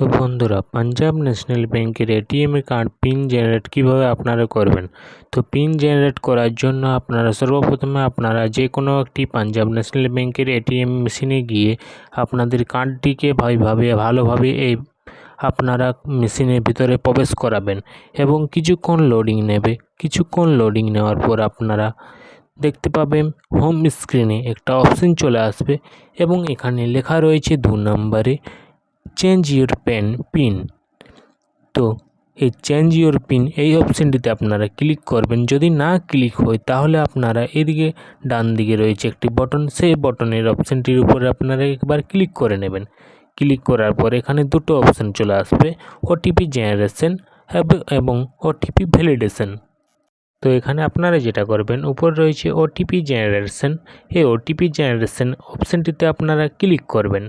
তো বন্ধুরা, পাঞ্জাব ন্যাশনাল ব্যাংকের এটিএম কার্ড পিন জেনারেট কীভাবে আপনারা করবেন? তো পিন জেনারেট করার জন্য আপনারা সর্বপ্রথমে আপনারা যে কোনো একটি পাঞ্জাব ন্যাশনাল ব্যাংকের এটিএম মেশিনে গিয়ে আপনাদের কার্ডটিকে ভাইভাবে ভালোভাবে এই আপনারা মেশিনের ভিতরে প্রবেশ করাবেন এবং কিছুক্ষণ লোডিং নেবে। কিছুক্ষণ লোডিং নেওয়ার পর আপনারা দেখতে পাবেন হোম স্ক্রিনে একটা অপশন চলে আসবে এবং এখানে লেখা রয়েছে দু নম্বরে চেঞ্জ ইউর পেন পিন তো এই চেঞ্জ ইউর পিন এই অপশানটিতে আপনারা ক্লিক করবেন। যদি না ক্লিক হয়, তাহলে আপনারা এদিকে ডান দিকে রয়েছে একটি বটন সেই বটনের অপশানটির উপরে আপনারা একবার ক্লিক করে নেবেন। ক্লিক করার পর এখানে দুটো অপশান চলে আসবে ওটিপি জেনারেশন এবং ওটিপি ভ্যালিডেশন তো এখানে আপনারা যেটা করবেন, উপর রয়েছে ওটিপি জেনারেশন এই ওটিপি জেনারেশন অপশানটিতে আপনারা ক্লিক করবেন।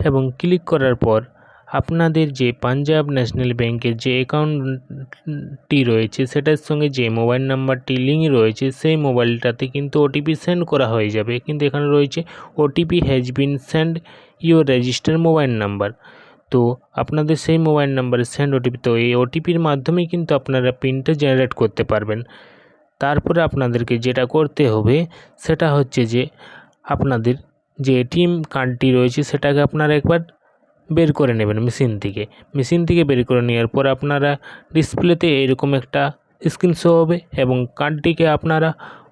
এবং ক্লিক করার পর আপনাদের যে পাঞ্জাব ন্যাশনাল ব্যাংকের যে অ্যাকাউন্টটি রয়েছে, সেটার সঙ্গে যে মোবাইল নাম্বারটি লিঙ্ক রয়েছে, সেই মোবাইলটাতে কিন্তু ওটিপি সেন্ড করা হয়ে যাবে। কিন্তু এখানে রয়েছে OTP has been send your register mobile number. তো আপনাদের সেই মোবাইল নাম্বারে সেন্ড ওটিপি, তো এই ওটিপির মাধ্যমেই কিন্তু আপনারা পিনটা জেনারেট করতে পারবেন। তারপরে আপনাদেরকে যেটা করতে হবে, সেটা হচ্ছে যে আপনাদের যে এটিএম কার্ডটি রয়েছে সেটাকে আপনারা একবার বের করে নেবেন মেশিন থেকে। মেশিন থেকে বের করে নেওয়ার পর আপনারা ডিসপ্লেতে এরকম একটা স্ক্রিন শো হবে এবং কার্ডটিকে আপনারা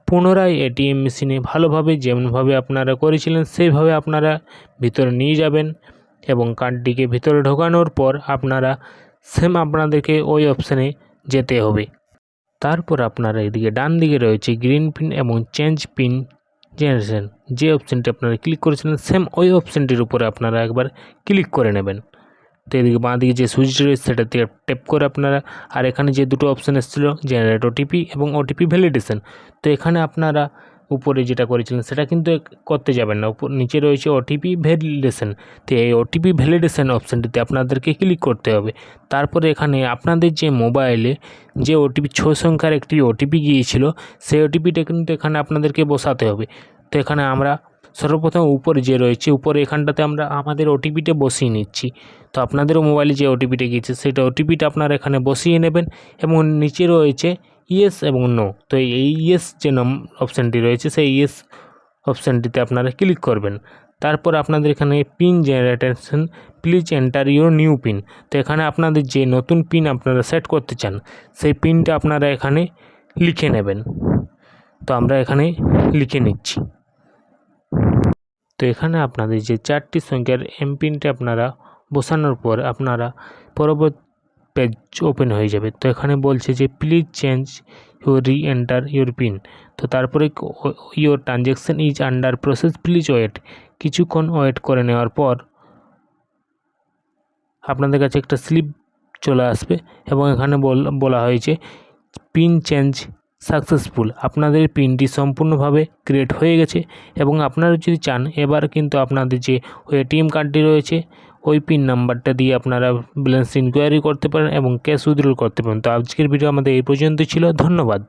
পুনরায় এটিএম মেশিনে ভালোভাবে, যেমনভাবে আপনারা করেছিলেন, সেইভাবে আপনারা ভিতরে নিয়ে যাবেন এবং কার্ডটিকে ভিতরে ঢোকানোর পর আপনারা সেম আপনাদেরকে ওই অপশানে যেতে হবে। তারপর আপনারা এদিকে ডান দিকে রয়েছে গ্রিন পিন এবং চেঞ্জ পিন জেনারেশন যে অপশানটি আপনারা ক্লিক করেছিলেন সেম ওই অপশানটির উপরে আপনারা একবার ক্লিক করে নেবেন। তো এদিকে বাঁ দিকে যে সুইচটি রয়েছে, সেটা দিয়ে ট্যাপ করে আপনারা, আর এখানে যে দুটো অপশান এসেছিল জেনারেট ওটিপি এবং ওটিপি ভ্যালিডেশন তো এখানে আপনারা উপরে যেটা করেছিলেন, সেটা কিন্তু করতে যাবেন না। নিচে রয়েছে ওটিপি ভ্যালিডেশন তো এই ওটিপি ভ্যালিডেশন অপশানটিতে আপনাদেরকে ক্লিক করতে হবে। তারপরে এখানে আপনাদের যে মোবাইলে যে ওটিপি ছ সংখ্যার একটি ওটিপি গিয়েছিল, সেই ওটিপিটা কিন্তু এখানে আপনাদেরকে বসাতে হবে। তো এখানে আমরা সর্বপ্রথম উপরে যে রয়েছে, উপরে এখানটাতে আমরা আমাদের ওটিপিটা বসিয়ে নিচ্ছি। তো আপনাদেরও মোবাইলে যে ওটিপিটা গিয়েছে, সেটা ওটিপিটা আপনারা এখানে বসিয়ে নেবেন এবং নিচে রয়েছে ইয়েস এবং নো। তো এই ইয়েস যে নাম অপশানটি রয়েছে, সেই ইয়েস অপশানটিতে আপনারা ক্লিক করবেন। তারপর আপনাদের এখানে PIN generation please enter your new PIN. তো এখানে আপনাদের যে নতুন পিন আপনারা সেট করতে চান, সেই পিনটা আপনারা এখানে লিখে নেবেন। তো আমরা এখানে লিখে নিচ্ছি। তো এখানে আপনাদের যে চারটি সংখ্যার এমপিনটা আপনারা বসানোর পর আপনারা পরবর্তী পেজ ওপেন হয়ে যাবে। তো এখানে বলছে যে please change your reenter your PIN তো তারপরে your transaction is under process please wait কিছুক্ষণ ওয়েট করে নেওয়ার পর আপনাদের কাছে একটা স্লিপ চলে আসবে এবং এখানে বলা হয়েছে পিন চেঞ্জ সাকসেসফুল আপনাদের পিনটি সম্পূর্ণভাবে ক্রিয়েট হয়ে গেছে এবং আপনারা যদি চান, এবার কিন্তু আপনাদের যে এটিএম কার্ডটি রয়েছে ওই পিন নাম্বারটা দিয়ে আপনারা ব্যালেন্স ইনকোয়ারি করতে পারেন এবং ক্যাশ উইথড্রল করতে পারেন তো আজকের ভিডিও আমাদের এই পর্যন্ত ছিল ধন্যবাদ